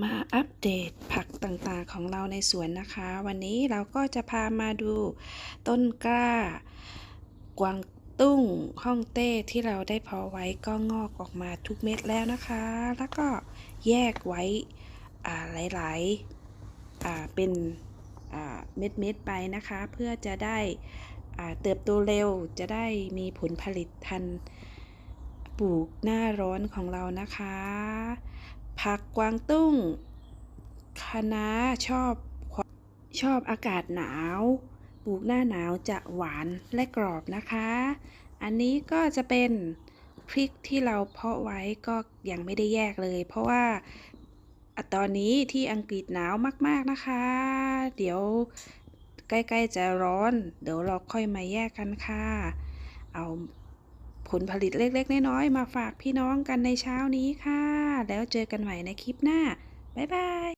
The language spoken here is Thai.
มาอัปเดตผักต่างๆของเราในสวนนะคะ วันนี้เราก็จะพามาดูต้นกล้า กวางตุ้งฮ่องเต้ที่เราได้เพาะไว้ก็งอกออกมาทุกเม็ดแล้วนะคะ แล้วก็แยกไว้หลายๆเป็นเม็ดๆไปนะคะ เพื่อจะได้เติบโตเร็วจะได้มีผลผลิตทันปลูกหน้าร้อนของเรานะคะ ผักกวางตุ้งคะน้าชอบชอบอากาศหนาว ปลูกหน้าหนาวจะหวานและกรอบนะคะ อันนี้ก็จะเป็นพริกที่เราเพาะไว้ก็ยังไม่ได้แยกเลย เพราะว่าตอนนี้ที่อังกฤษหนาวมากๆนะคะ เดี๋ยวใกล้ ๆ จะร้อน เดี๋ยวเราค่อยมาแยกกันค่ะ เอา ผลผลิตเล็ก ๆ น้อยๆมาฝากพี่น้องกันในเช้านี้ค่ะ แล้วเจอกันใหม่ในคลิปหน้า บ๊ายบาย